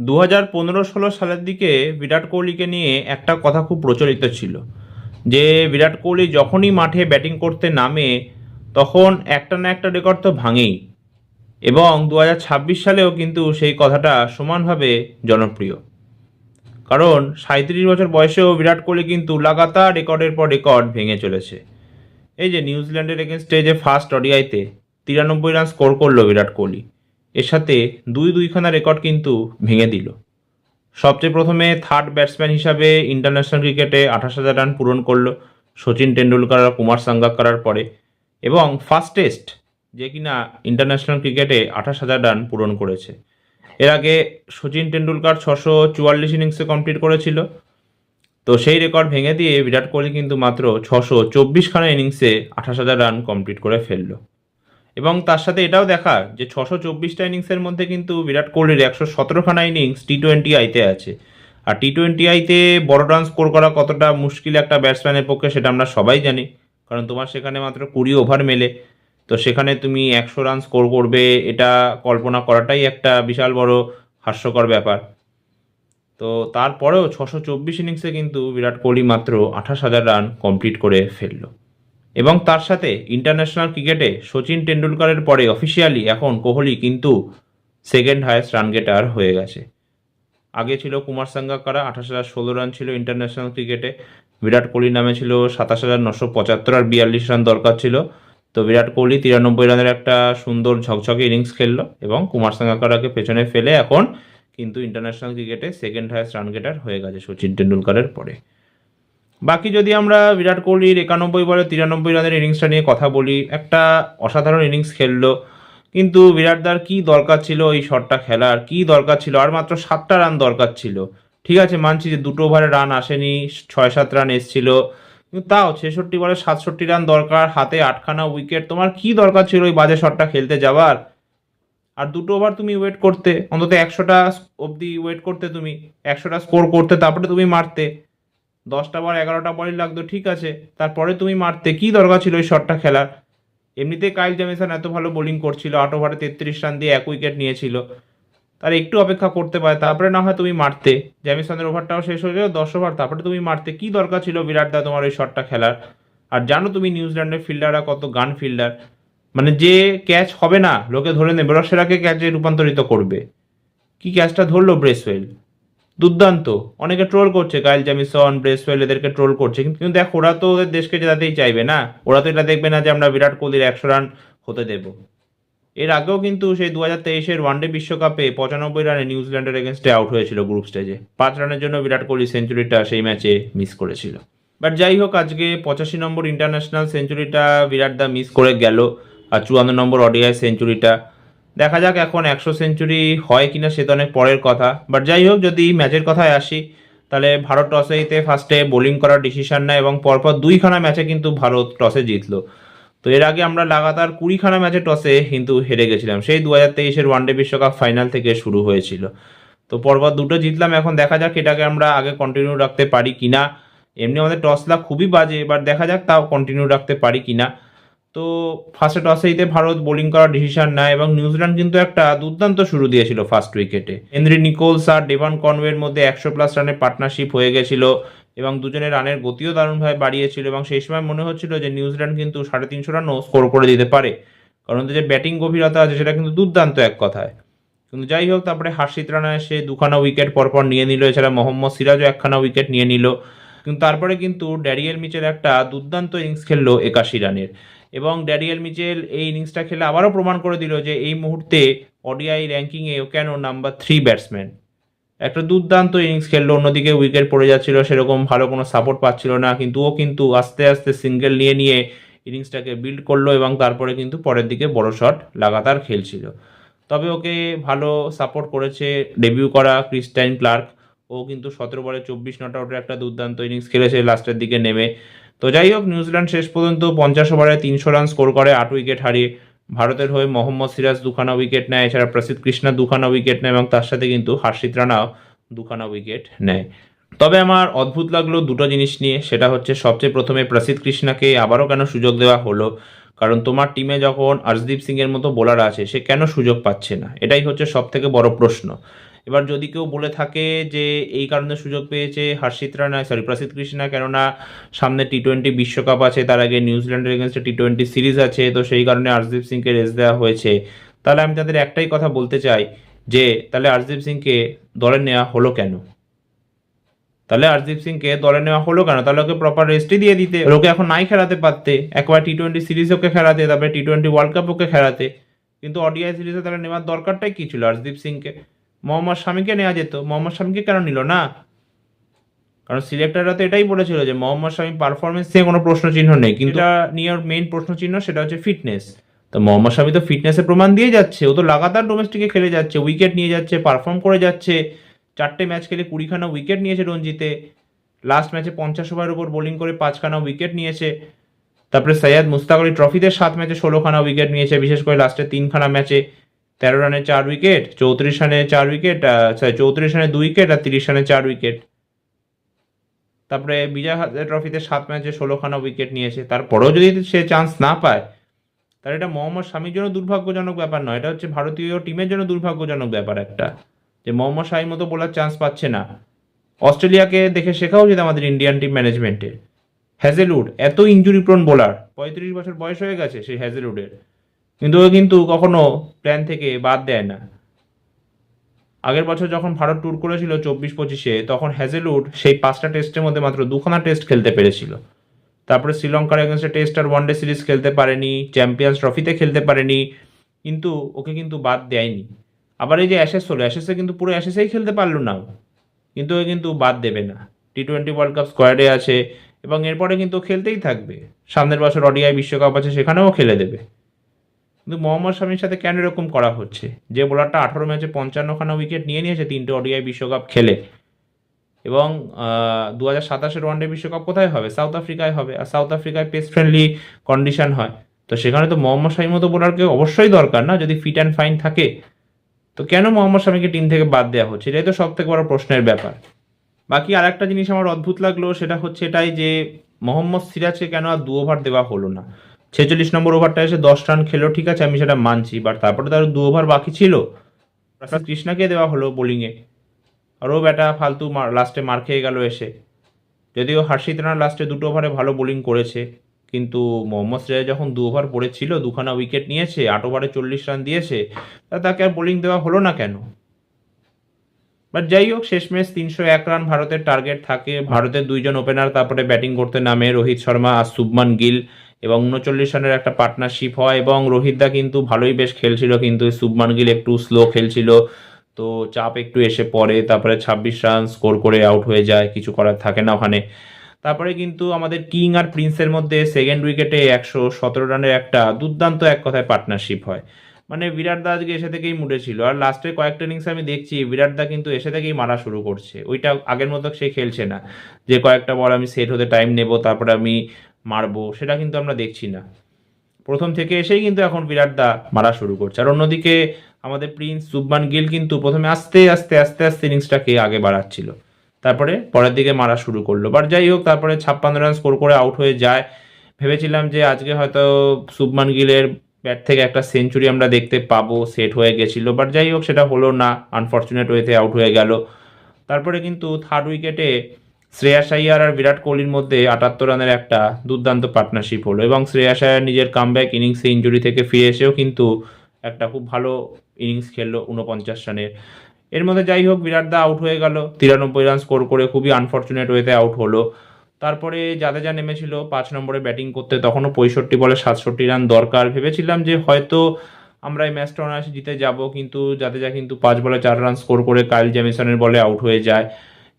দু হাজার পনেরো ষোলো সালের দিকে বিরাট কোহলিকে নিয়ে একটা কথা খুব প্রচলিত ছিল, যে বিরাট কোহলি যখনই মাঠে ব্যাটিং করতে নামে, তখন একটা না একটা রেকর্ড তো ভাঙেই। এবং দু হাজার ছাব্বিশ সালেও কিন্তু সেই কথাটা সমানভাবে জনপ্রিয়। কারণ সাঁত্রিশ বছর বয়সেও বিরাট কোহলি কিন্তু লাগাতার রেকর্ডের পর রেকর্ড ভেঙে চলেছে। এই যে নিউজিল্যান্ডের এগেনস্টে যে ফার্স্ট অডিআইতে তিরানব্বই রান স্কোর করল বিরাট কোহলি। এর সাথে দুই দুইখানা রেকর্ড কিন্তু ভেঙে দিল। সবচেয়ে প্রথমে থার্ড ব্যাটসম্যান হিসাবে ইন্টারন্যাশনাল ক্রিকেটে আঠাশ হাজার রান পূরণ করল সচিন টেন্ডুলকার আর কুমার সাঙ্গাকারার পরে এবং ফাস্টেস্ট যে কিনা ইন্টারন্যাশনাল ক্রিকেটে আঠাশ হাজার রান পূরণ করেছে। এর আগে সচিন টেন্ডুলকার ছশো চুয়াল্লিশ ইনিংসে কমপ্লিট করেছিল। তো সেই রেকর্ড ভেঙে দিয়ে বিরাট কোহলি কিন্তু মাত্র ছশো চব্বিশখানা ইনিংসে আঠাশ হাজার রান কমপ্লিট করে ফেলল। এবং তার সাথে এটাও দেখা যে ছশো চব্বিশটা ইনিংসের মধ্যে কিন্তু বিরাট কোহলির একশো সতেরোখানা ইনিংস টি টোয়েন্টি আইতে আছে। আর টি টোয়েন্টি আইতে বড় রান স্কোর করা কতটা মুশকিল একটা ব্যাটসম্যানের পক্ষে সেটা আমরা সবাই জানি। কারণ তোমার সেখানে মাত্র কুড়ি ওভার মেলে। তো সেখানে তুমি একশো রান স্কোর করবে, এটা কল্পনা করাটাই একটা বিশাল বড় হাস্যকর ব্যাপার। তো তারপরেও ছশো চব্বিশ ইনিংসে কিন্তু বিরাট কোহলি মাত্র আঠাশ হাজার রান কমপ্লিট করে ফেলল। এবং তার সাথে ইন্টারন্যাশনাল ক্রিকেটে সচিন টেন্ডুলকারের পরে অফিসিয়ালি এখন কোহলি কিন্তু সেকেন্ড হায়েস্ট রান গেটার হয়ে গেছে। আগে ছিল কুমার সাঙ্গাকারা, আঠাশ হাজার ষোলো রান ছিল ইন্টারন্যাশনাল ক্রিকেটে বিরাট কোহলির নামে ছিল সাতাশ হাজার নশো পঁচাত্তর আর বিয়াল্লিশ রান দরকার ছিল। তো বিরাট কোহলি তিরানব্বই রানের একটা সুন্দর ঝকঝকে ইনিংস খেললো এবং কুমার সাঙ্গাকারাকে পেছনে ফেলে এখন কিন্তু ইন্টারন্যাশনাল ক্রিকেটে সেকেন্ড হায়েস্ট রান গেটার হয়ে গেছে সচিন টেন্ডুলকারের পরে। বাকি যদি আমরা বিরাট কোহলির একানব্বই বলে তিরানব্বই রানের ইনিংসটা নিয়ে কথা বলি, একটা অসাধারণ ইনিংস খেললো। কিন্তু বিরাটদার কি দরকার ছিল এই শটটা খেলার? কি দরকার ছিল? আর মাত্র সাতটা রান দরকার ছিল। ঠিক আছে, মানছি যে দুটো ওভারে রান আসেনি ছয় সাত রান এসছিল। কিন্তু তাও ছেষট্টি বলে সাতষট্টি রান দরকার, হাতে আটখানা উইকেট তোমার কি দরকার ছিল ওই বাজে শটটা খেলতে যাওয়ার? আর দুটো ওভার তুমি ওয়েট করতে, অন্তত একশোটা অবধি ওয়েট করতে তুমি, একশোটা স্কোর করতে, তারপরে তুমি মারতে। দশটা বল এগারোটা বলই লাগতো, ঠিক আছে। তারপরে তুমি মারতে, কি দরকার ছিল ওই শটটা খেলার? এমনিতে কাইল জেমিসন এত ভালো বোলিং করছিল, আট ওভারে তেত্রিশ রান দিয়ে এক উইকেট নিয়েছিল। তার একটু অপেক্ষা করতে পারে, তারপরে না হয় তুমি মারতে। জ্যামিসনের ওভারটাও শেষ হয়ে গেল, দশ ওভার তারপরে তুমি মারতে। কি দরকার ছিল বিরাট দা তোমার ওই শটটা খেলার? আর জানো তুমি নিউজিল্যান্ডের ফিল্ডাররা কত গান ফিল্ডার মানে যে ক্যাচ হবে না, লোকে ধরে নেবে, ওরা সেটাকে ক্যাচে রূপান্তরিত করবে। কি ক্যাচটা ধরলো ব্রেসওয়েল দুর্দান্ত। অনেকে ট্রোল করছে গাইল জ্যামিসন ব্রেসওয়েল এদেরকে ট্রোল করছে। কিন্তু কিন্তু দেখ, ওরা তো ওদের দেশকে জেতাতেই চাইবে না? ওরা তো এটা দেখবে না যে আমরা বিরাট কোহলির একশো রান হতে দেব। এর আগেও কিন্তু সেই দু হাজার তেইশের ওয়ানডে বিশ্বকাপে পঁচানব্বই রানে নিউজিল্যান্ডের এগেনস্টে আউট হয়েছিল গ্রুপ স্টেজে পাঁচ রানের জন্য বিরাট কোহলি সেঞ্চুরিটা সেই ম্যাচে মিস করেছিল। বাট যাই হোক, আজকে পঁচাশি নম্বর ইন্টারন্যাশনাল সেঞ্চুরিটা বিরাট দা মিস করে গেল। আর চুয়ান্ন নম্বর অডিআই সেঞ্চুরিটা দেখা যাক এখন একশো সেঞ্চুরি হয় কিনা সে তো অনেক পরের কথা। বাট যাই হোক, যদি ম্যাচের কথায় আসি, তাহলে ভারত টসেইতে ফার্স্টে বোলিং করার ডিসিশন নেয় এবং পরপর দুইখানা ম্যাচে কিন্তু ভারত টসে জিতলো। তো এর আগে আমরা লাগাতার কুড়িখানা ম্যাচে টসে কিন্তু হেরে গেছিলাম। সেই দু হাজার তেইশের ওয়ানডে বিশ্বকাপ ফাইনাল থেকে শুরু হয়েছিল। তো পরপর দুটো জিতলাম, এখন দেখা যাক এটাকে আমরা আগে কন্টিনিউ রাখতে পারি কিনা। এমনি আমাদের টস লাগ খুবই বাজে এবার দেখা যাক তাও কন্টিনিউ রাখতে পারি কিনা। তো ফার্স্টে টসে জিতে ভারত বোলিং করার ডিসিশন নেয় এবং নিউজিল্যান্ড কিন্তু একটা দুর্দান্ত শুরু দিয়েছিল ফার্স্ট উইকেটে হেনরি নিকোলস আর ডেভান কনওয়ের মধ্যে একশো প্লাস রানের পার্টনারশিপ হয়ে গেছিল এবং দুজনের রানের গতিও দারুণভাবে বাড়িয়েছিল এবং সেই সময় মনে হচ্ছিল যে নিউজিল্যান্ড কিন্তু সাড়ে তিনশো রানও স্কোর করে দিতে পারে। কারণ যে ব্যাটিং গভীরতা আছে সেটা কিন্তু দুর্দান্ত এক কথায়। কিন্তু যাই হোক, তারপরে হার্ষিত রানা এসে দুখানা উইকেট পরপর নিয়ে নিল, এছাড়া মোহাম্মদ সিরাজও একখানা উইকেট নিয়ে নিল। কিন্তু তারপরে কিন্তু ড্যারিয়েল মিচের একটা দুর্দান্ত ইনিংস খেললো একাশি রানের। এবং ড্যারিয়েল মিচেল এই ইনিংসটা খেলে আবারও প্রমাণ করে দিল যে এই মুহূর্তে অডিআই র্যাঙ্কিংয়ে ও কেন নাম্বার থ্রি ব্যাটসম্যান একটা দুর্দান্ত ইনিংস খেললো, অন্যদিকে উইকেট পড়ে যাচ্ছিল, সেরকম ভালো কোনো সাপোর্ট পাচ্ছিল না, কিন্তু ও কিন্তু আস্তে আস্তে সিঙ্গেল নিয়ে নিয়ে ইনিংসটাকে বিল্ড করল এবং তারপরে কিন্তু পরের দিকে বড় শট লাগাতার খেলছিল। তবে ওকে ভালো সাপোর্ট করেছে ডেবিউ করা ক্রিস্টাইন ক্লার্ক ও কিন্তু সতেরো বলে চব্বিশ, নট আউটের একটা দুর্দান্ত ইনিংস খেলেছে লাস্টের দিকে নেমে তো যাই হোক নিউজিল্যান্ড শেষ পর্যন্ত পঞ্চাশ ওভারে তিনশো রান স্কোর করে, আট উইকেট হারিয়ে ভারতের হয়ে মোহাম্মদ সিরাজ দুখানা উইকেট নেয়। এছাড়া প্রসিদ্ধ কৃষ্ণা দুখানা উইকেট নেয় এবং তার সাথে কিন্তু হার্ষিত রানাও দুখানা উইকেট নেয়। তবে আমার অদ্ভুত লাগল দুটো জিনিস নিয়ে। সেটা হচ্ছে, সবচেয়ে প্রথমে প্রসিদ্ধ কৃষ্ণাকে আবারও কেন সুযোগ দেওয়া হলো? কারণ তোমার টিমে যখন অর্শদীপ সিং এর মতো বোলার আছে, সে কেন সুযোগ পাচ্ছে না? এটাই হচ্ছে সব থেকে বড় প্রশ্ন। এবার যদি কেউ বলে থাকে যে এই কারণে সুযোগ পেয়েছে হর্ষিত রানা সরি প্রসিদ্ধ কৃষ্ণা, কেননা সামনে টি টোয়েন্টি বিশ্বকাপ আছে, তার আগে নিউজিল্যান্ডের এগেনস্টে টি টোয়েন্টি সিরিজ আছে, তো সেই কারণে হর্ষদীপ সিংকে রেস দেওয়া হয়েছে। তাহলে আমি তাদের একটাই কথা বলতে চাই যে, তাহলে হর্ষদীপ সিংকে দলে নেওয়া হলো কেন? তাহলে হরদীপ সিংকে দলে নেওয়া হলো কেন? তাহলে ওকে প্রপার রেস্টই দিয়ে দিতে। ওকে এখন নাই খেলাতে পারতে। একবার টি টোয়েন্টি সিরিজ ওকে খেলাতে, তারপরে টি টোয়েন্টি ওয়ার্ল্ড কাপ ওকে খেলাতে। কিন্তু অডিআই সিরিজে তাহলে নেওয়ার দরকারটাই কি ছিল হরদীপ সিংকে? মোহাম্মদ শামিকে নেওয়া যেত। মোহাম্মদ শামিকে কেন নিল না? কারণ সিলেক্টররা তো এটাই বলেছিল যে মোহাম্মদ শামি পারফরমেন্স নিয়ে কোনো প্রশ্ন চিহ্ন নেই। কিন্তু নিয়ে ওর মেইন প্রশ্ন চিহ্ন সেটা হচ্ছে ফিটনেস তো মোহাম্মদ শামি তো ফিটনেসের প্রমাণ দিয়ে যাচ্ছে। ও তো লাগাতার ডোমেস্টিকে খেলে যাচ্ছে উইকেট নিয়ে যাচ্ছে পারফর্ম করে যাচ্ছে। চারটে ম্যাচ খেলে কুড়িখানা উইকেট নিয়েছে রঞ্জিতে। লাস্ট ম্যাচে পঞ্চাশ ওভারের উপর বোলিং করে পাঁচখানা উইকেট নিয়েছে। তারপরে সৈয়দ মুস্তাক আলী ট্রফিতে সাত ম্যাচে ষোলোখানা উইকেট নিয়েছে। বিশেষ করে লাস্টে তিনখানা ম্যাচে তেরো রানে চার উইকেট, চৌত্রিশ রানে চার উইকেট সরি চৌত্রিশ রানে দুই উইকেট আর তিরিশ রানে চার উইকেট। তারপরে বিজয় ট্রফিতে সাত ম্যাচে ষোলোখানা উইকেট নিয়েছে। তারপরেও যদি সে চান্স না পায়, তাহলে এটা মোহাম্মদ শামির জন্য দুর্ভাগ্যজনক ব্যাপার নয়। এটা হচ্ছে ভারতীয় টিমের জন্য দুর্ভাগ্যজনক ব্যাপার একটা, যে মোহাম্মদ শাহির মতো বোলার চান্স পাচ্ছে না। অস্ট্রেলিয়াকে দেখে শেখা উচিত আমাদের ইন্ডিয়ান টিম ম্যানেজমেন্টের হ্যাজেলউড এত ইঞ্জুরি প্রোন বোলার পঁয়ত্রিশ বছর বয়স হয়ে গেছে সেই হ্যাজেলউডের কিন্তু ও কিন্তু কখনো প্ল্যান থেকে বাদ দেয় না। আগের বছর যখন ভারত ট্যুর করেছিল চব্বিশ পঁচিশে, তখন হ্যাজেলউড সেই পাঁচটা টেস্টের মধ্যে মাত্র দুখানা টেস্ট খেলতে পেরেছিল। তারপরে শ্রীলঙ্কার এগেনস্টে টেস্ট আর ওয়ানডে সিরিজ খেলতে পারেনি চ্যাম্পিয়ন্স ট্রফিতে খেলতে পারেনি, কিন্তু ওকে কিন্তু বাদ দেয়নি। আবার এই যে অ্যাশেস হলো অ্যাশেসে কিন্তু পুরো অ্যাশেসেই খেলতে পারল না কিন্তু ও কিন্তু বাদ দেবে না। টি টোয়েন্টি ওয়ার্ল্ড কাপ স্কোয়াডে আছে, এবং এরপরে কিন্তু খেলতেই থাকবে। সামনের বছর অডিআই বিশ্বকাপ আছে, সেখানেও খেলে দেবে। কিন্তু মোহাম্মদ শামির সাথে কেন এরকম করা হচ্ছে? যে বোলারটা আঠারো ম্যাচে পঞ্চান্নখানা উইকেট নিয়ে নিয়েছে তিনটে অডিআই বিশ্বকাপ খেলে। এবং দু হাজার সাতাশের ওয়ানডে বিশ্বকাপ কোথায় হবে? সাউথ আফ্রিকায় হবে। আর সাউথ আফ্রিকায় পেস ফ্রেন্ডলি কন্ডিশন হয়। তো সেখানে তো মোহাম্মদ শামির মতো বোলারকে অবশ্যই দরকার না, যদি ফিট অ্যান্ড ফাইন থাকে। তো কেন মোহাম্মদ শামিকে টিম থেকে বাদ দেওয়া হচ্ছে? এটাই তো সব থেকে বড় প্রশ্নের ব্যাপার। বাকি আর একটা জিনিস আমার অদ্ভুত লাগল, সেটা হচ্ছে এটাই যে মোহাম্মদ সিরাজকে কেন আর দু ওভার দেওয়া হলো না? ছেচল্লিশ নম্বর ওভারটা এসে দশ রান খেলো, ঠিক আছে, আমি সেটা মানছি। বাট তারপরে তো আর দু ওভার বাকি ছিল। প্রসাদ কৃষ্ণাকে দেওয়া হলো বোলিংয়ে আর ও ব্যাটা ফালতু লাস্টে মার খেয়ে গেল এসে। যদিও হর্ষিত রানা লাস্টে দুটো ওভারে ভালো বোলিং করেছে, কিন্তু মোহাম্মদ সিরাজ যখন দু ওভার পড়েছিল, দুখানা উইকেট নিয়েছে, আট ওভারে চল্লিশ রান দিয়েছে, তা তাকে আর বোলিং দেওয়া হলো না কেন? বাট যাই হোক, শেষমেশ তিনশো এক রান ভারতের টার্গেট থাকে। ভারতের দুইজন ওপেনার তারপরে ব্যাটিং করতে নামে রোহিত শর্মা আর শুভমান গিল। এবং উনচল্লিশ রানের একটা পার্টনারশিপ হয় এবং রোহিতদা কিন্তু ভালোই বেশ খেলছিল, কিন্তু শুভমান গিল একটু স্লো খেলছিল। তো চাপ একটু এসে পড়ে, তারপরে ছাব্বিশ রান স্কোর করে আউট হয়ে যায়, কিছু করার থাকে না ওখানে। তারপরে কিন্তু আমাদের কিং আর প্রিন্সের মধ্যে সেকেন্ড উইকেটে একশো সতেরো রানের একটা দুর্দান্ত এক কথায় পার্টনারশিপ হয়। মানে বিরাট দা আজকে এসে থেকেই মুডে ছিল। আর লাস্টে কয়েকটা ইনিংস আমি দেখছি, বিরাট দা কিন্তু এসে থেকেই মারা শুরু করছে। ওইটা আগের মতো সে খেলছে না। যে কয়েকটা বল আমি সেট হতে টাইম নেব, তারপরে আমি মারবো, সেটা কিন্তু আমরা দেখছি না। প্রথম থেকে এসেই কিন্তু এখন বিরাট দা মারা শুরু করছে। আর অন্যদিকে আমাদের প্রিন্স সুবমান গিল কিন্তু প্রথমে আস্তে আস্তে আস্তে আস্তে ইনিংসটাকে আগে বাড়াচ্ছিল। তারপরে পরের দিকে মারা শুরু করল। বাট যাই হোক, তারপরে ছাপ্পান্ন রান স্কোর করে আউট হয়ে যায়। ভেবেছিলাম যে আজকে হয়তো শুভমান গিলের ব্যাট থেকে একটা সেঞ্চুরি আমরা দেখতে পাবো, সেট হয়ে গেছিল। বাট যাই হোক, সেটা হলো না। আনফর্চুনেট ওয়েতে আউট হয়ে গেল। তারপরে কিন্তু থার্ড উইকেটে শ্রেয়াস আইয়ার আর বিরাট কোহলির মধ্যে আটাত্তর রানের একটা দুর্দান্ত পার্টনারশিপ হলো এবং শ্রেয়াস আইয়ার নিজের কামব্যাক ইনিংসে ইঞ্জুরি থেকে ফিরে এসেও কিন্তু একটা খুব ভালো ইনিংস খেললো উনপঞ্চাশ রানের। এর মধ্যে যাই হোক, বিরাট দা আউট হয়ে গেল। তিরানব্বই রান স্কোর করে খুবই আনফর্চুনেট ওয়েতে আউট হলো। তারপরে জাদেজা নেমেছিল পাঁচ নম্বরে ব্যাটিং করতে, তখনও পঁয়ষট্টি বলে সাতষট্টি রান দরকার। ভেবেছিলাম যে হয়তো আমরা এই ম্যাচটা অনায়াসে জিতে যাব, কিন্তু জাদেজা কিন্তু পাঁচ বলে চার রান স্কোর করে কাইল জেমিসনের বলে আউট হয়ে যায়।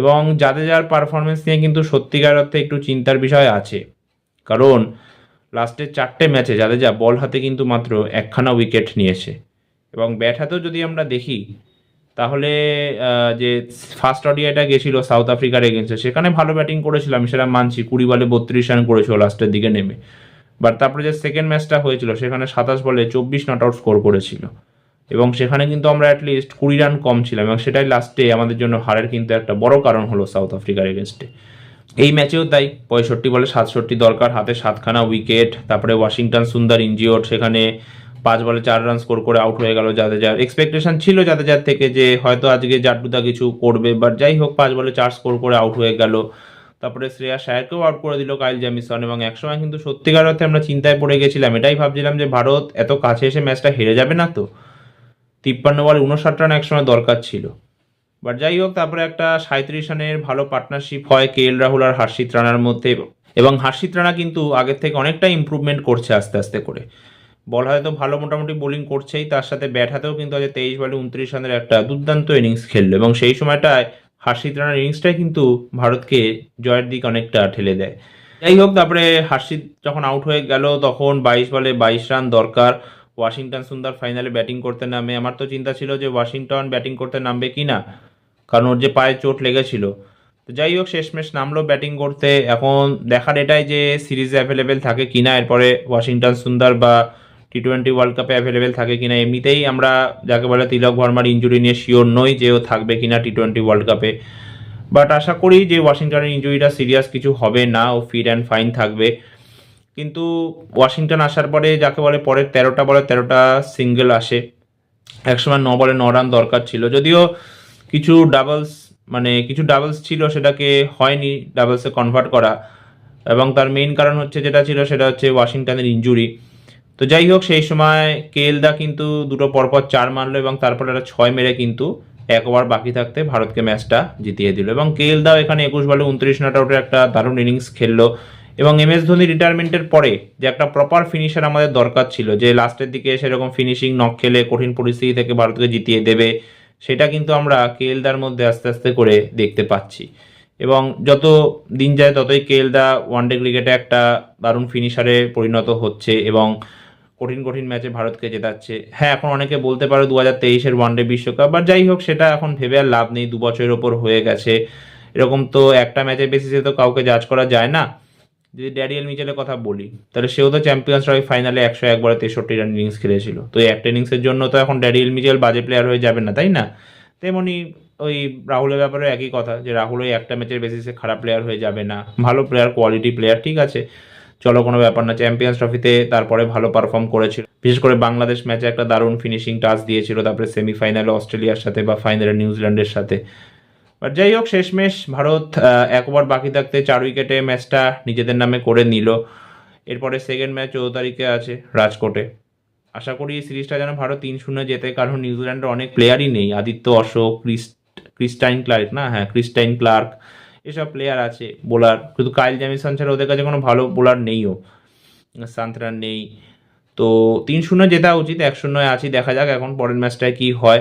এবং জাদেজার পারফরমেন্স নিয়ে কিন্তু সত্যিকার অর্থে একটু চিন্তার বিষয় আছে। কারণ লাস্টের চারটে ম্যাচে জাদেজা বল হাতে কিন্তু মাত্র একখানা উইকেট নিয়েছে। এবং ব্যাট হাতেও যদি আমরা দেখি, তাহলে যে ফার্স্ট অডিয়াটা গেছিল সাউথ আফ্রিকার এগেনস্টে সেখানে ভালো ব্যাটিং করেছিল, আমি সেটা মানছি। কুড়ি বলে বত্রিশ রান করেছিল লাস্টের দিকে নেমে। বাট তারপরে যে সেকেন্ড ম্যাচটা হয়েছিল, সেখানে সাতাশ বলে চব্বিশ নট আউট স্কোর করেছিল। এবং সেখানে কিন্তু আমরা অ্যাটলিস্ট কুড়ি রান কম ছিলাম এবং সেটাই লাস্টে আমাদের জন্য হারের কিন্তু একটা বড় কারণ হলো সাউথ আফ্রিকার এগেনস্টে এই ম্যাচেও তাই, পঁয়ষট্টি বলে সাতষট্টি দরকার, হাতে সাতখানা উইকেট তারপরে ওয়াশিংটন সুন্দর ইনজিওর সেখানে পাঁচ বলে চার রান স্কোর করে আউট হয়ে গেল জাদেজার এক্সপেকটেশন ছিল জাদেজার থেকে যে হয়তো আজকে জাড্ডুদা কিছু করবে বাট যাই হোক, পাঁচ বলে চার স্কোর করে আউট হয়ে গেল। তারপরে শ্রেয়া শায়ারকেও আউট করে দিল কাইল জ্যামিসন এবং একসময় কিন্তু সত্যিকার অর্থে আমরা চিন্তায় পড়ে গেছিলাম, এটাই ভাবছিলাম যে ভারত এত কাছে এসে ম্যাচটা হেরে যাবে না তো? তিপ্পান্ন বলে উনষাট রান একসময় দরকার ছিল। বাট যাই হোক, তারপরে একটা সাঁত্রিশ রানের ভালো পার্টনারশিপ হয় কে এল রাহুল আর হার্ষিত রানার মধ্যে। এবং হার্ষিত রানা কিন্তু আগের থেকে অনেকটা ইম্প্রুভমেন্ট করছে আস্তে আস্তে করে। বল হয়তো ভালো মোটামুটি বোলিং করছেই, তার সাথে ব্যাট হাতেও কিন্তু আজ তেইশ বলে উনত্রিশ রানের একটা দুর্দান্ত ইনিংস খেললো। এবং সেই সময়টায় হার্ষিত রানার ইনিংসটাই কিন্তু ভারতকে জয়ের দিক অনেকটা ঠেলে দেয়। যাই হোক, তারপরে হার্ষিত যখন আউট হয়ে গেল, তখন বাইশ বলে বাইশ রান দরকার। ওয়াশিংটন সুন্দর ফাইনালে ব্যাটিং করতে নামে। আমার তো চিন্তা ছিল যে ওয়াশিংটন ব্যাটিং করতে নামবে কি না, কারণ ওর যে পায়ে চোট লেগেছিল। তো যাই হোক, শেষমেশ নামলো ব্যাটিং করতে। এখন দেখার এটাই যে সিরিজে অ্যাভেলেবেল থাকে কিনা এরপরে ওয়াশিংটন সুন্দর বা টি টোয়েন্টি ওয়ার্ল্ড কাপে অ্যাভেলেবেল থাকে কিনা এমনিতেই আমরা যাকে বলে তিলক ভার্মার ইঞ্জুরি নিয়ে শিওর নই যে ও থাকবে কিনা টি টোয়েন্টি ওয়ার্ল্ড কাপে বাট আশা করি যে ওয়াশিংটনের ইঞ্জুরিটা সিরিয়াস কিছু হবে না, ও ফিট অ্যান্ড ফাইন থাকবে। কিন্তু ওয়াশিংটন আসার পরে যাকে বলে পরের তেরোটা বলে তেরোটা সিঙ্গেল আসে। একসময় ন বলে ন রান দরকার ছিল। যদিও কিছু ডাবলস মানে কিছু ডাবলস ছিল সেটাকে হয়নি ডাবলসে কনভার্ট করা। এবং তার মেইন কারণ হচ্ছে যেটা ছিল সেটা হচ্ছে ওয়াশিংটনের ইঞ্জুরি তো যাই হোক, সেই সময় কেএলদা কিন্তু দুটো পরপর চার মারলো এবং তারপরে একটা ছয় মেরে কিন্তু এক ওভার বাকি থাকতে ভারতকে ম্যাচটা জিতিয়ে দিল। এবং কেএলদাও এখানে একুশ বলে উনত্রিশ নট আউটের একটা দারুণ ইনিংস খেললো। এবং এম এস ধোনি রিটায়ারমেন্টের পরে যে একটা প্রপার ফিনিশার আমাদের দরকার ছিল, যে লাস্টের দিকে সেরকম ফিনিশিং নক খেলে কঠিন পরিস্থিতি থেকে ভারতকে জিতিয়ে দেবে, সেটা কিন্তু আমরা কেএলদার মধ্যে আস্তে আস্তে করে দেখতে পাচ্ছি। এবং যত দিন যায় ততই কেএলদা ওয়ানডে ক্রিকেটে একটা দারুণ ফিনিশারে পরিণত হচ্ছে এবং কঠিন কঠিন ম্যাচে ভারতকে জেতাচ্ছে। হ্যাঁ এখন অনেকে বলতে পারো দু হাজার তেইশের ওয়ানডে বিশ্বকাপ বা যাই হোক, সেটা এখন ভেবে আর লাভ নেই, দু বছরের ওপর হয়ে গেছে। এরকম তো একটা ম্যাচের বেসিসে তো কাউকে জাজ করা যায় না। যদি ড্যারিয়েল মিচেলের কথা বলি, তাহলে সেও তো চ্যাম্পিয়ন্স ট্রফি ফাইনালে একশো একবারে তেষট্টি রান ইনিংস খেলেছিল। তো এই একটা ইনিংসের জন্য তো এখন ড্যারিয়েল মিচেল বাজে প্লেয়ার হয়ে যাবে না, তাই না? তেমনি ওই রাহুলের ব্যাপারে একই কথা, যে রাহুল ওই একটা ম্যাচের বেসিসে খারাপ প্লেয়ার হয়ে যাবে না। ভালো প্লেয়ার কোয়ালিটি প্লেয়ার ঠিক আছে? চলো কোনো ব্যাপার না চ্যাম্পিয়ন্স ট্রফিতে তারপরে ভালো পারফর্ম করেছিল। বিশেষ করে বাংলাদেশ ম্যাচে একটা দারুণ ফিনিশিং টাচ দিয়েছিল, তারপরে সেমিফাইনালে অস্ট্রেলিয়ার সাথে বা ফাইনালে নিউজিল্যান্ডের সাথে। বাট যাই হোক শেষমেশ ভারত আহ, এক ওভার বাকি থাকতে চার উইকেটে ম্যাচটা নিজেদের নামে করে নিল। এরপরে সেকেন্ড ম্যাচ চৌদ্দ তারিখে আছে রাজকোটে। আশা করি এই সিরিজটা যেন ভারত তিন শূন্য জেতে কারণ নিউজিল্যান্ডের অনেক প্লেয়ারই নেই। Aditya Ashok Chris Christian Clarke না? হ্যাঁ ক্রিস্টাইন ক্লার্ক এসব প্লেয়ার আছে বোলার। শুধু কাইল জ্যামিসন ছাড়া ওদের কাছে কোনো ভালো বোলার নেইও। সান্ত্রান নেই। তো তিন শূন্য জেতা উচিত এক শূন্য আছি দেখা যাক এখন পরের ম্যাচটায় কী হয়।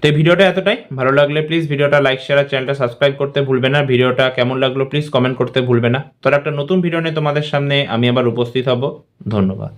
তো এই ভিডিওটা এতটাই। ভালো লাগলে প্লিজ ভিডিওটা লাইক শেয়ার চ্যানেলটা সাবস্ক্রাইব করতে ভুলবে না। ভিডিওটা কেমন লাগল প্লিজ কমেন্ট করতে ভুলবে না। তোর একটা নতুন ভিডিও নিয়ে তোমাদের সামনে আমি আবার উপস্থিত হব। ধন্যবাদ।